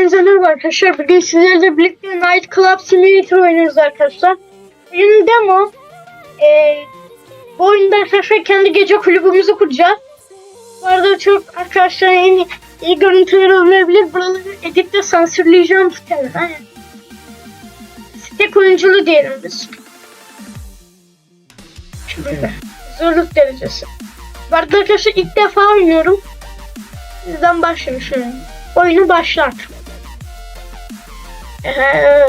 Hepinize merhaba arkadaşlar. Bugün sizlerle birlikte Night Club Simulator oynuyoruz arkadaşlar. Oyunun demo. Ee, bu oyunda arkadaşlar kendi gece kulübümüzü kuracağız. Bu arada çok arkadaşlar en iyi, iyi görüntüler olmayabilir. Buraları editte sansürleyeceğim muhtemelen. Yani. Site oyunculuğu diyelim biz. Zorluk derecesi. Bu arada arkadaşlar ilk defa oynuyorum. Sizden başlayayım şimdi. Oyunu başlat. Ee,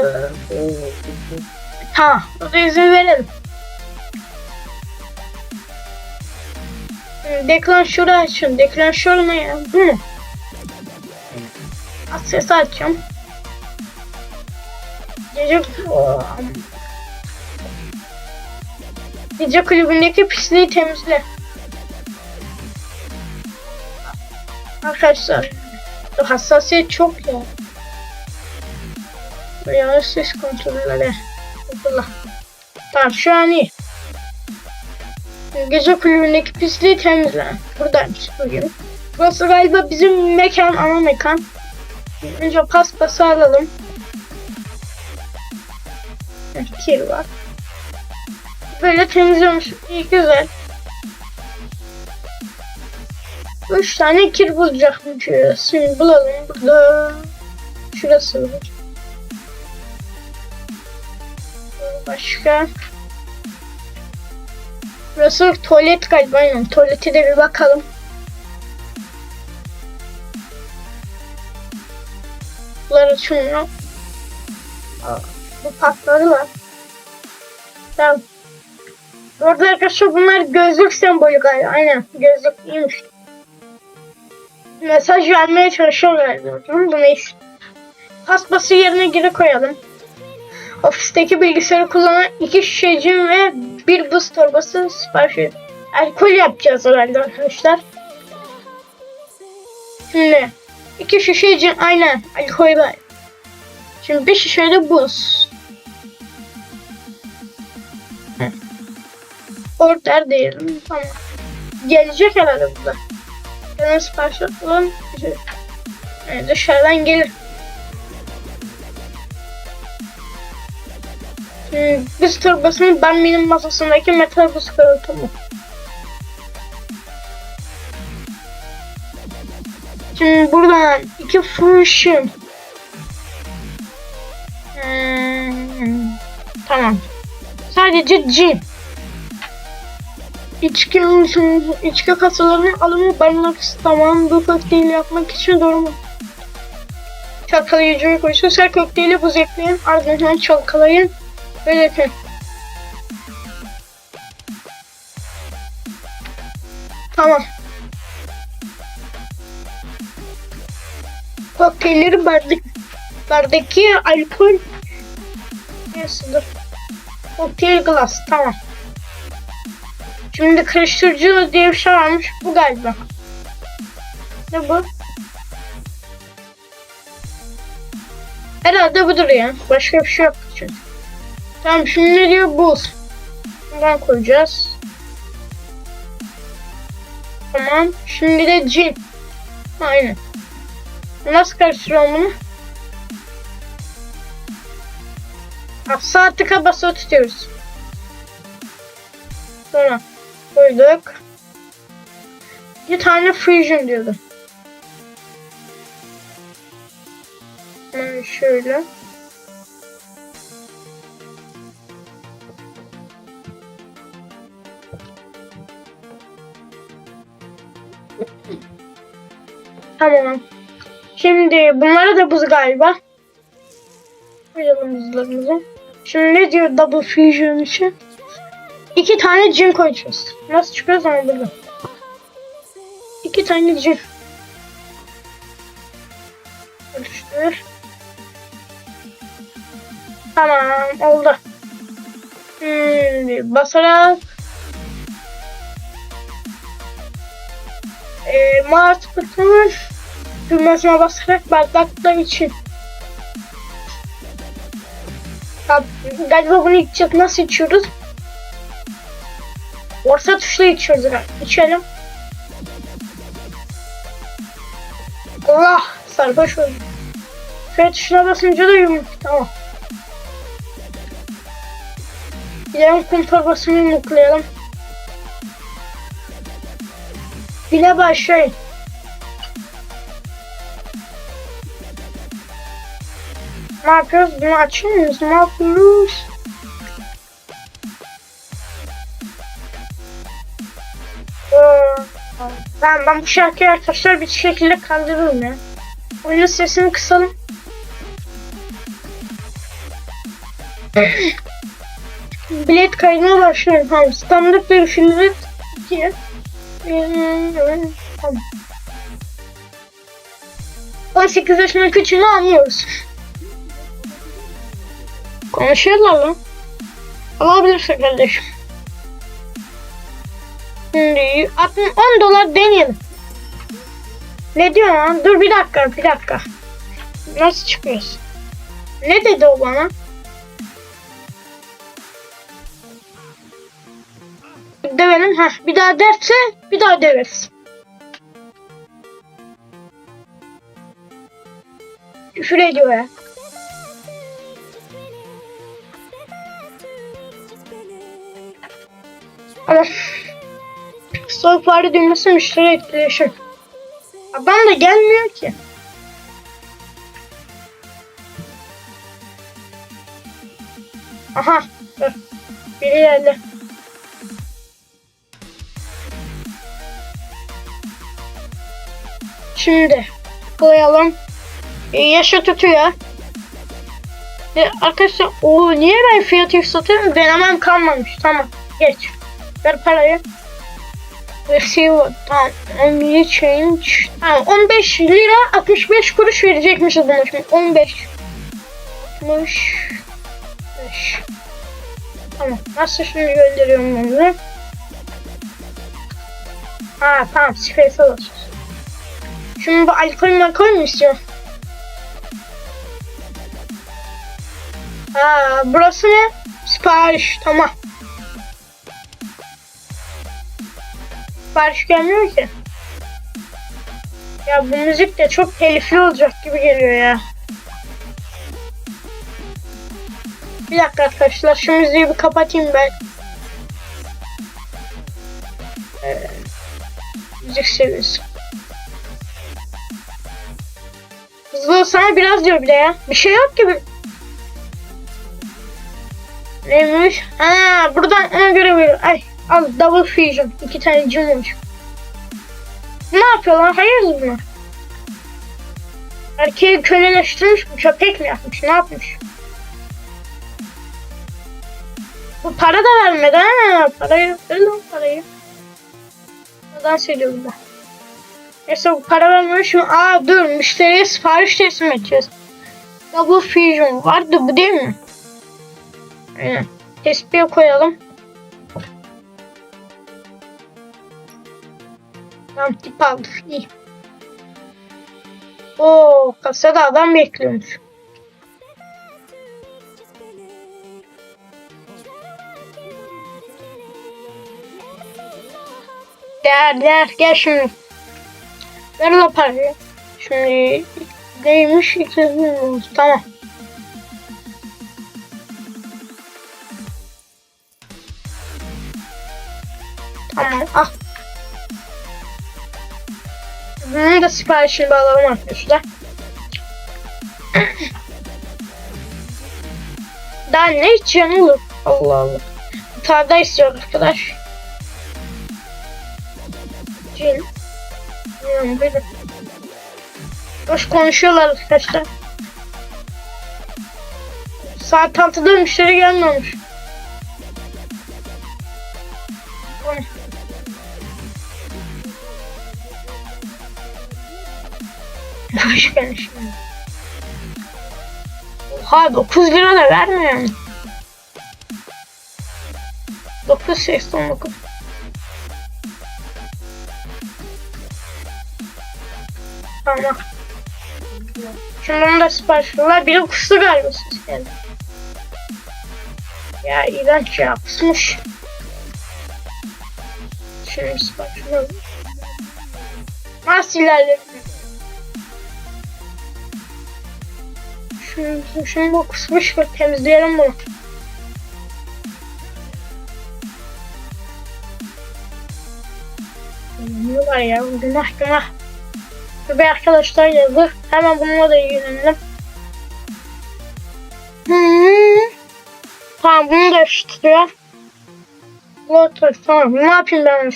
tamam. O da izin verelim. Deklanşörü açın. Deklanşör ne ya? Bu mu? Ses açacağım. Gece... Gece kulübündeki pisliği temizle. Arkadaşlar hassasiyet çok ya. Yani ses kontrolleri. Allah. Tamam şu an iyi. Gece kulübündeki pisliği temizle. Buradaymış bugün. Burası galiba bizim mekan, ana mekan. Önce paspası alalım. Kir var. Böyle temizliyormuş. İyi güzel. Üç tane kir bulacakmış. Şimdi bulalım. Burada. Şurası var. Başka. Burası tuvalet galiba. Aynen. Tuvalete de bir bakalım. Bunlar açılmıyor. Bu patları var. Tamam. Orada arkadaşlar bunlar gözlük sembolü galiba. Aynen. Gözlüklüymüş mesaj vermeye çalışıyorlar. Bu neyse. Paspası yerine geri koyalım. Ofisteki bilgisayarı kullanan iki şişe cin ve bir buz torbası sipariş. Alkol yapacağız herhalde arkadaşlar. Şimdi iki şişe cin aynen alkol var. Şimdi bir şişe de buz. Order diyelim. Tamam. Gelecek herhalde burada. Hemen sipariş atalım. Yani dışarıdan gelir. Buz torbasını ben benim masasındaki metal buz kırıltımı. Şimdi buradan iki fusion. Hmm, tamam. Sadece cin. İçki, içki kasalarının alımı barınak tamam bu kokteyli yapmak için doğru mu? Çalkalayıcı koysun. Her kokteyli buz ekleyin. Ardından çalkalayın. Böyle yapın. Tamam. Kokteylleri bardak, bardaki alkol Neyse Kokteyl glass. Tamam. Şimdi karıştırıcı diye bir şey varmış. Bu galiba. Ne bu? Herhalde budur ya. Başka bir şey yok. Tamam şimdi ne diyor? Buz. Buradan koyacağız. Tamam. Şimdi de cin. Aynen. Nasıl karıştırıyorum bunu? Sağ tıka basılı tutuyoruz. Sonra koyduk. Bir tane fusion diyordum. Yani şöyle. Tamam. Şimdi bunlara da buz galiba. Koyalım buzlarımızı. Şimdi ne diyor double fusion için? İki tane cin koyacağız. Nasıl çıkıyoruz ama burada. İki tane cin. Karıştır. Tamam oldu. Şimdi basarak Mart butonu düğmesine basarak bardaklar için. Ya, galiba bunu içeceğiz. Nasıl içiyoruz? Orta tuşla içiyoruz herhalde. İçelim. Allah sarhoş oldum. F tuşuna basınca da yumruk. Tamam. Gidelim kum torbasını yumruklayalım. Bile başlayın. Ne yapıyoruz? Bunu açıyor muyuz? Ne yapıyoruz? Ee, Ben, ben bu şarkıyı arkadaşlar bir şekilde kaldırırım ya. Oyunun sesini kısalım. Bilet kaydına başlıyorum. Tamam. Standart bir filmi 2. Tamam. 18 yaşının küçüğünü anlıyoruz. Konuşuyorlar lan. Alabilirsin kardeşim. Şimdi 60 10 dolar deneyelim. Ne diyor lan? Dur bir dakika bir dakika. Nasıl çıkıyoruz? Ne dedi o bana? Develim. Heh, bir daha derse bir daha deveriz. Küfür ediyor ya. Ama soğuk fare düğmesi müşteri etkileşim. Adam da gelmiyor ki. Aha. Biri geldi. Şimdi koyalım. E, yaşa tutuyor. E, arkadaşlar o niye ben fiyatı yükseltiyorum? Denemem kalmamış. Tamam geç. Ver parayı. Receive tamam. Only change. Tamam 15 lira 65 kuruş verecekmişiz buna şimdi. 15. 65. Tamam. Nasıl şimdi gönderiyorum bunu? Ha tamam. Space alıyoruz. Şimdi bu alkol malkol mu istiyor? Ha burası ne? Sipariş. Tamam. Sipariş gelmiyor ki. Ya bu müzik de çok telifli olacak gibi geliyor ya. Bir dakika arkadaşlar şu müziği bir kapatayım ben. Ee, müzik seviyesi. Hızlı olsana biraz diyor bir de ya. Bir şey yok gibi. Neymiş? Ha buradan ona göre veriyor. Ay al double fusion. İki tane olmuş. Ne yapıyorlar? Hayırdır bunlar? Erkeği köleleştirmiş mi? Köpek mi yapmış? Ne yapmış? Bu para da vermedi ha. Parayı lan parayı. Neden söylüyorum ben? Neyse bu para vermemiş mi? Aa dur müşteriye sipariş teslim edeceğiz. Double fusion vardı bu değil mi? Aynen. Tespihe koyalım. Tamam tip aldık. İyi. Oo kasada adam bekliyormuş. Değer değer gel şimdi. Ver la parayı. Şimdi neymiş? 200 bin olmuş. Tamam. Tamam siparişini bağlayalım arkadaşlar. Daha ne içeceğim olur? Allah Allah. Daha istiyor arkadaş. Cin. Bilmiyorum böyle. Boş konuşuyorlar arkadaşlar. Saat 6'da müşteri gelmemiş. Hoş gelmiş. Oha 9 lira da vermiyor mu? 9 89. Tamam. Şimdi onu da sipariş veriyorlar. Biri kustu galiba ses geldi. Ya iğrenç ya kusmuş. Şimdi sipariş veriyorum. Nasıl ilerledim? Şunu, şunu bu kusmuş mu? Temizleyelim bunu. Ne var ya? Günah günah. Tabii arkadaşlar yazık. Hemen bununla da ilgilenelim. Hmm. Tamam bunu da eşitliyor. Water tamam. Ne yapayım ben?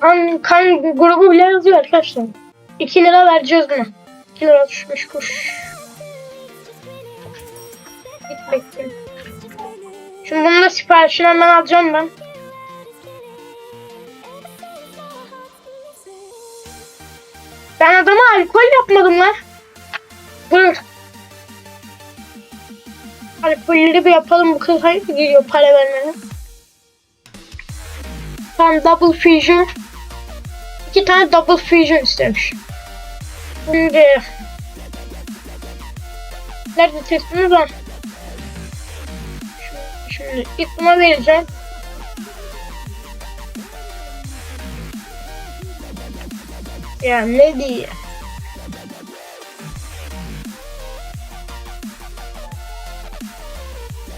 Kan, kan grubu bile yazıyor arkadaşlar. 2 lira vereceğiz buna. 2 lira düşmüş kuş. Bekleyin. Şimdi bunun da siparişini hemen alacağım ben. Ben adama alkol yapmadım lan. Buyur. Alkolleri bir yapalım bu kız hayır gidiyor para vermene. Tam double fusion. İki tane double fusion istemiş. Şimdi Nerede testimiz var? Şimdi, buna vereceğim. Ya ne diye?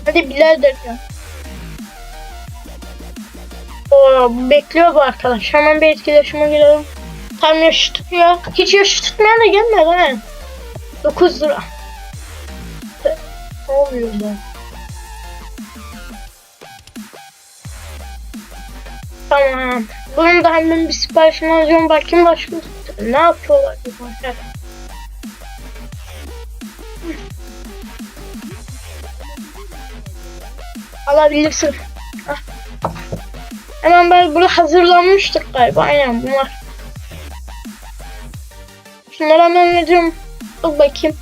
Hadi birader ya. Oo, bekliyor bu arkadaş. Hemen bir etkileşime girelim. Tam yaşı tutuyor. Hiç yaşı tutmayan da gelmedi he. 9 lira. Ne oluyor bu? Tamam. Bunun da hemen bir siparişini alacağım. Bakayım başka ne yapıyorlar bu başka. Alabilirsin. Ah. Hemen ben burada hazırlanmıştık galiba. Aynen bunlar. Şunları hemen veriyorum. Dur bakayım.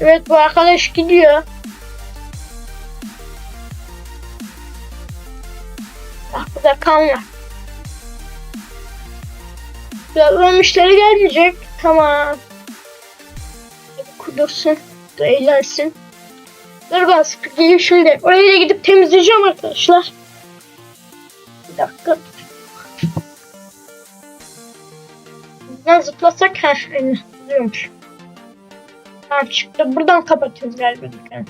Evet bu arkadaş gidiyor. Bak burada kan var. Birazdan müşteri gelmeyecek. Tamam. Kudursun. Da eğlensin. Dur ben sıkıntıyım şimdi. Oraya da gidip temizleyeceğim arkadaşlar. Bir dakika. Buradan zıplasak her şeyini zıplıyormuş. Tamam çıktı. Buradan kapatıyoruz galiba dükkanı.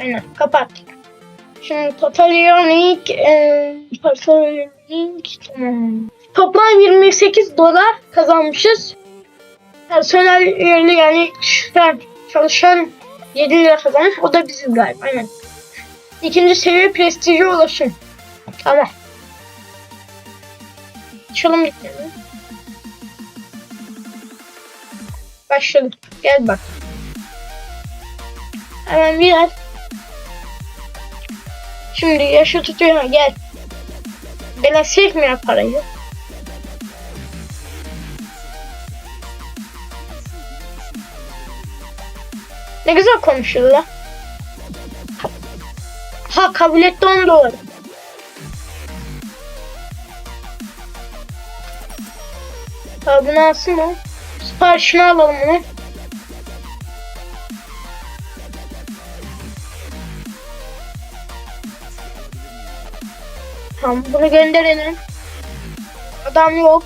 Aynen kapattık. Şimdi unique e, personeling tamam. Toplam 28 dolar kazanmışız. Personel yerli yani çalışan 7 lira kazanmış. O da bizim galiba. Aynen. İkinci seviye prestije ulaşın. Tamam. Açalım dükkanı. Başladık. Gel bak. Hemen biraz. Şimdi yaşı tutuyor. Gel. Bana silmiyor parayı. Ne güzel konuşuyorlar. Ha kabul etti 10 dolar. Ha bunu alsın mı? Siparişini alalım onu. Tamam bunu gönderelim. Adam yok.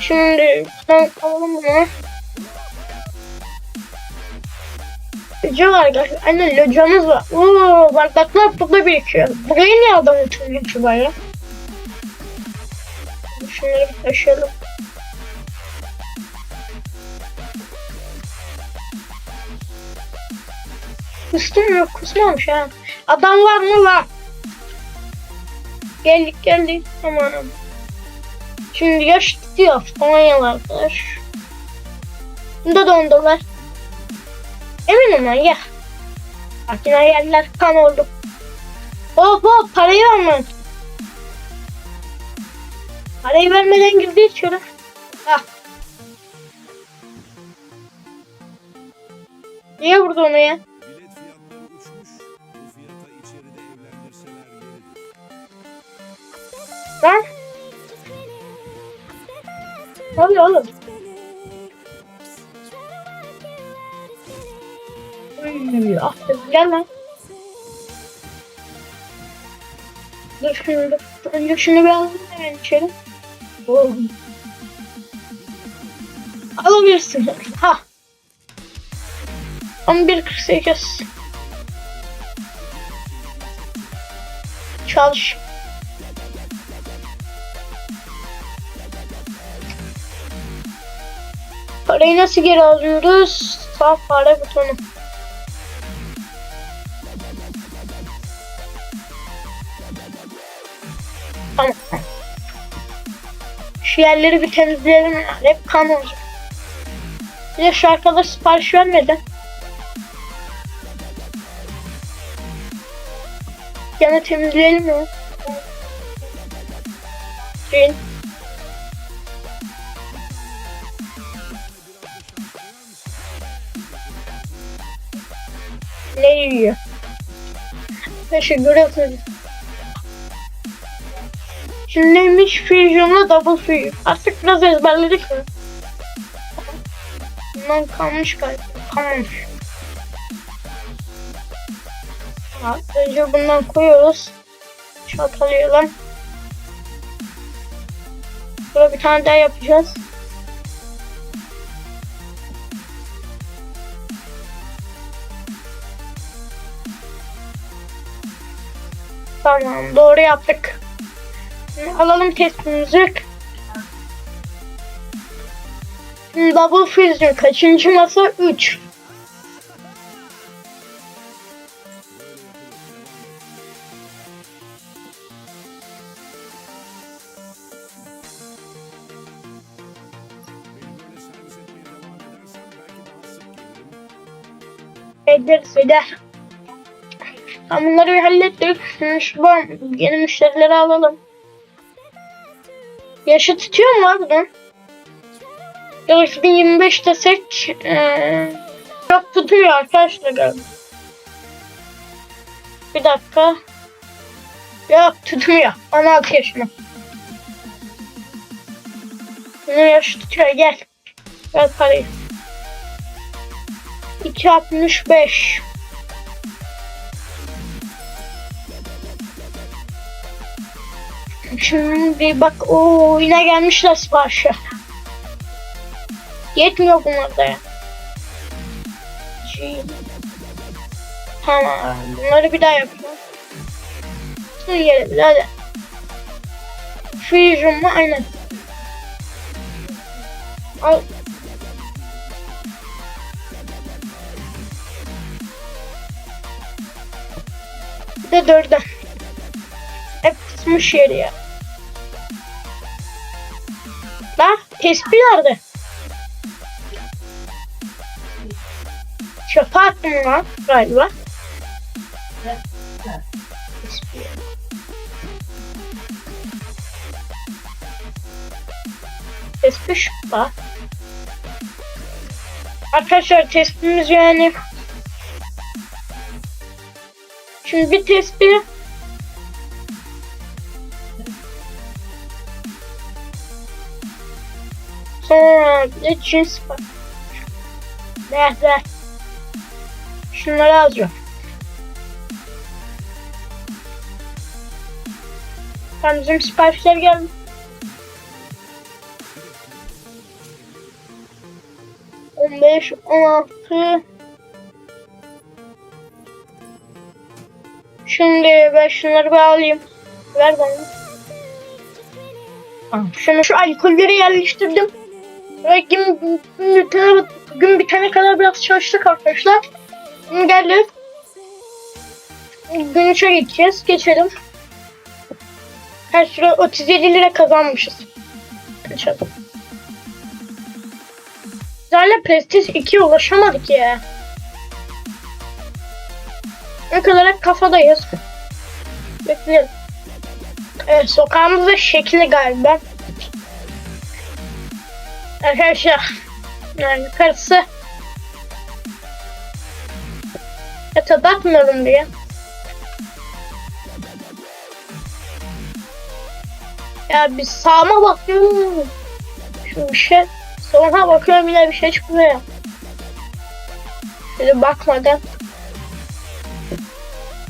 Şimdi buradan alalım bunu. Loca var galiba. Aynen locamız var. Oo bardaklar burada birikiyor. Buraya niye adam oturmuyor ki böyle? Şunları bir taşıyalım. Kustum yok kusmamış ha. Adam var mı var? Geldik geldik. Tamam. Şimdi yaş tutuyor. Polonyalı arkadaş. Bunda da 10 dolar. Eminim ben ya. Makine yerler kan oldu. Hop hop parayı vermem. Parayı vermeden girdi içeri. Ah. Niye vurdu onu ya? Lan. Ne oluyor oğlum? Uy, ah gel lan. Dur dur. Önce şunu bir alalım hemen içeri. Alabilirsin. Ha. 11.48 Çalış. Parayı nasıl geri alıyoruz? Sağ fare butonu. Tamam. Şu yerleri bir temizleyelim. Hep kan olacak. Bir de şu arkadaş sipariş vermedi. Yana temizleyelim mi? Şey. Teşekkür ederim. Şimdi neymiş? Fusion'la double fusion. Artık biraz ezberledik mi? Bundan kalmış galiba. Kalmamış. Ha, önce bundan koyuyoruz. Çalkalayalım. Burada bir tane daha yapacağız. Tamam doğru yaptık. Alalım testimizi. Double Fusion kaçıncı masa? 3. Beni böyle Tamam bunları bir hallettik. Şimdi şu yeni müşterileri alalım. Yaşı tutuyor mu abi bunun? Ya 2025 desek ee, çok tutuyor arkadaşlar. Bir dakika. Yok tutmuyor. 16 yaşında. Bunun yaşı tutuyor gel. Ver parayı. 265 Şimdi bak o yine gelmişler siparişe. Yetmiyor bunlar da. Şey. Tamam bunları bir daha yapacağım. Şunu yiyelim hadi. Fusion mu? Aynen. Al. Bir de dörde. Kısmış yeri ya. La tespih nerede? Çöpe attım lan galiba. Tespih. Şurada. Arkadaşlar tespihimiz yani Şimdi bir tespih Bir cins var. Ver ver. Şunları alacağım. Tamam bizim siparişler geldi. On beş, on altı. Şimdi ben şunları bir alayım. Ver bana. Şunu şu alkolleri yerleştirdim. Ve gün, gün, gün, bitene kadar biraz çalıştık arkadaşlar. Geldik. Gün 3'e gideceğiz. Geçelim. Her süre 37 lira kazanmışız. Kaçalım. Hala Prestige 2'ye ulaşamadık ya. Ne kadar kafadayız. Bekleyelim. Evet sokağımızda şekli galiba. Arkadaşlar yani yukarısı Yata bakmıyorum diye. Ya bir sağıma bakıyorum. Şu bir şey. Soluna bakıyorum yine bir şey çıkmıyor. Şöyle bakmadan.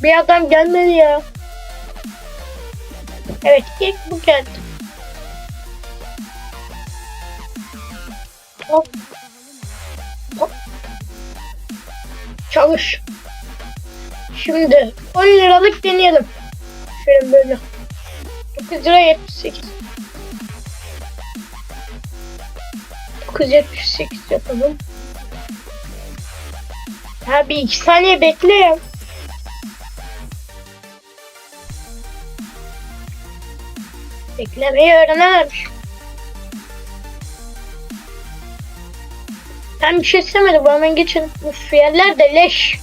Bir adam gelmedi ya. Evet ilk bu geldi. Hop. Hop. Çalış. Şimdi 10 liralık deneyelim. Şöyle böyle. 9 lira 78. 978 yapalım. Ya bir iki saniye bekle ya. Beklemeyi öğrenememiş. Ben bir şey istemedim. Bu hemen geçelim. Uf yerler de leş.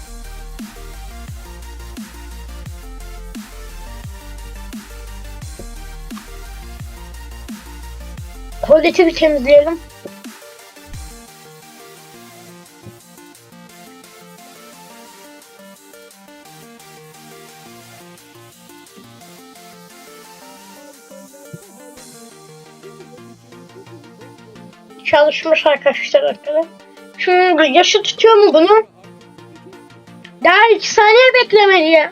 Tuvaleti bir temizleyelim. Çalışmış arkadaşlar arkada. Şimdi yaşı tutuyor mu bunu? Daha iki saniye beklemeli ya.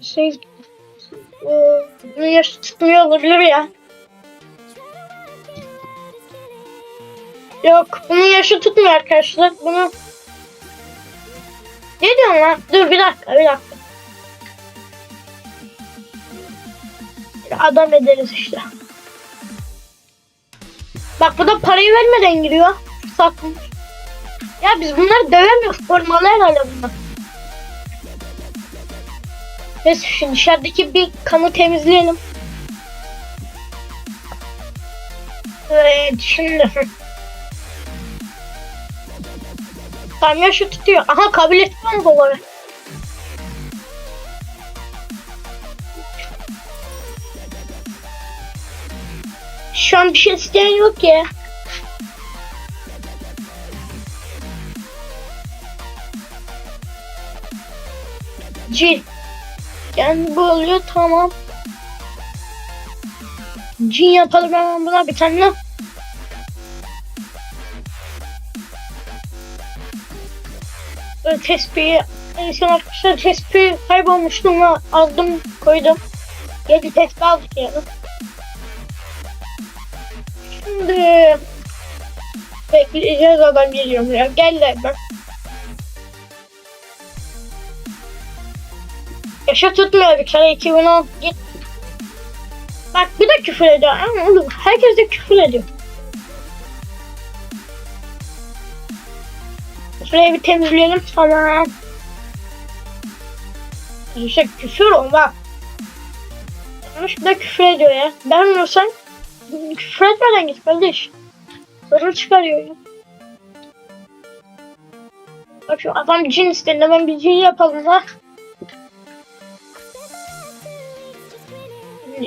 Şey, Ee, bunun yaşı tutmuyor olabilir ya. Yok bunun yaşı tutmuyor arkadaşlar. Bunu ne diyorsun lan? Dur bir dakika bir dakika. Adam ederiz işte. Bak bu da parayı vermeden giriyor. Sakın. Ya biz bunları dövemiyoruz. Formalı herhalde bunlar. Neyse şu dışarıdaki bir kanı temizleyelim. Evet şimdi. Tam yaşı tutuyor. Aha kabul etmiyor mu babaları? Şu an bir şey isteyen yok ya. Cin. Yani bu oluyor tamam. Cin yapalım hemen buna bir tane. Tespihi en son arkadaşlar tespihi kaybolmuştum aldım koydum. Yedi tespih aldık yani. Şimdi bekleyeceğiz adam geliyor ya. Gel lan ben. Yaşa tutmuyor bir kere 2010 git. Bak bir de küfür ediyor. Ama oğlum herkes de küfür ediyor. Şurayı bir temizleyelim tamam. İşte küfür o bak. Yanlış bir de küfür ediyor ya. Ben olsam küfür etmeden git kardeş. Sorun çıkarıyor ya. Bak şu adam cin istedi. Ben bir cin yapalım ha.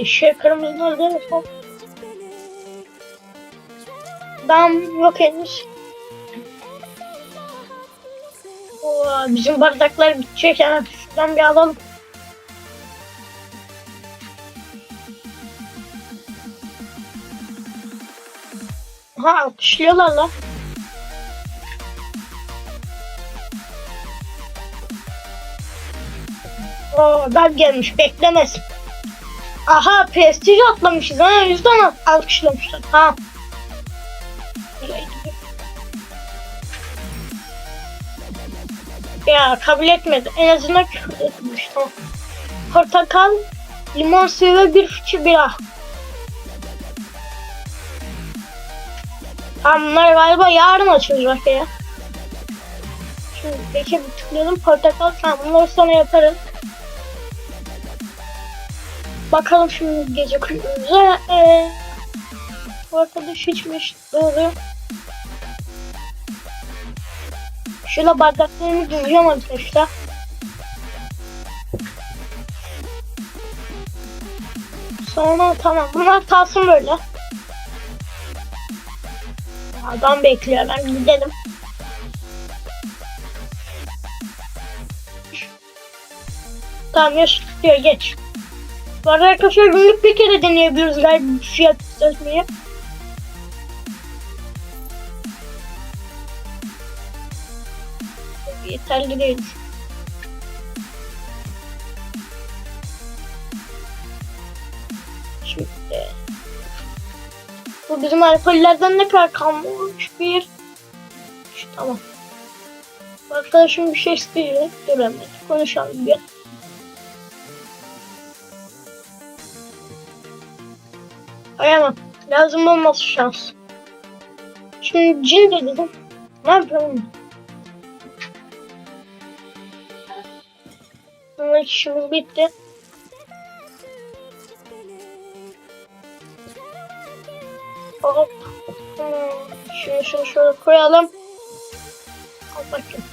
Şey kırmızı değil mi? Dam yok henüz. Oo, bizim bardaklar bitecek hemen şuradan bir alalım. Ha alkışlıyorlar lan. Oo, ben gelmiş beklemez. Aha prestij atlamışız ha yüzden alkışlamışlar. Ha. Ya kabul etmedi. En azından küfür etmiş. Portakal, limon suyu ve bir fıçı bira. Bunlar galiba yarın açılacak ya. Şimdi peki tıklayalım. Portakal tamam bunları sonra yaparız. Bakalım şimdi gece kulübümüze. Ee, bu arkadaş içmiş. Doğru. Şöyle bardaklarını düzeceğim arkadaşlar. Sonra tamam. Bunlar kalsın böyle. Adam bekliyor. Ben gidelim. Tamam yaş tutuyor geç. Bu arada arkadaşlar günlük bir kere deneyebiliyoruz galiba fiyat seçmeyi. Yeterli değil. Bu bizim alkollerden ne kadar kalmış? Bir. Üç, tamam. Arkadaşım bir şey istiyor. Göremedik. Konuşalım bir. Ayamam. Lazım olmaz şans. Şimdi cin de dedim. Ne yapalım? Ama işimiz bitti. Hop. Hmm, Şunu şunu şöyle koyalım. Al bakayım.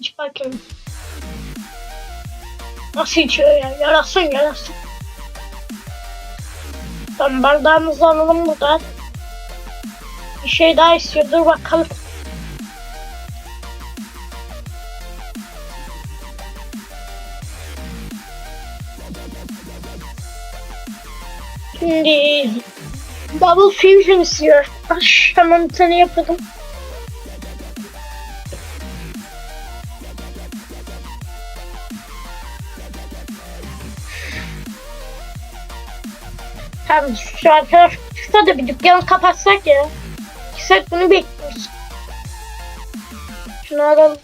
İç bakayım. Nasıl içiyor ya? Yarasın yarasın. Tamam bardağımızı alalım buradan. Bir şey daha istiyor. Dur bakalım. Fusion istiyor. Aş, hemen bir tane yapalım. Tamam şu arkadaş şurada da bir dükkanı kapatsak ya. İki bunu bekliyoruz. Şunu alalım.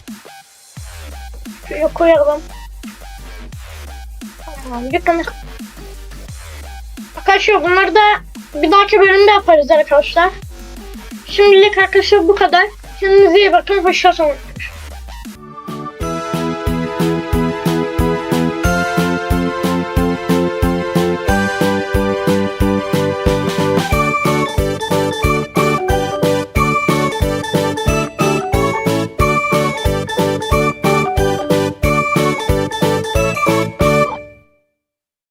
Şuraya koyalım. Tamam dükkanı. Arkadaşlar bunları da bir dahaki bölümde yaparız arkadaşlar. Şimdilik arkadaşlar bu kadar. Kendinize iyi bakın. Hoşçakalın.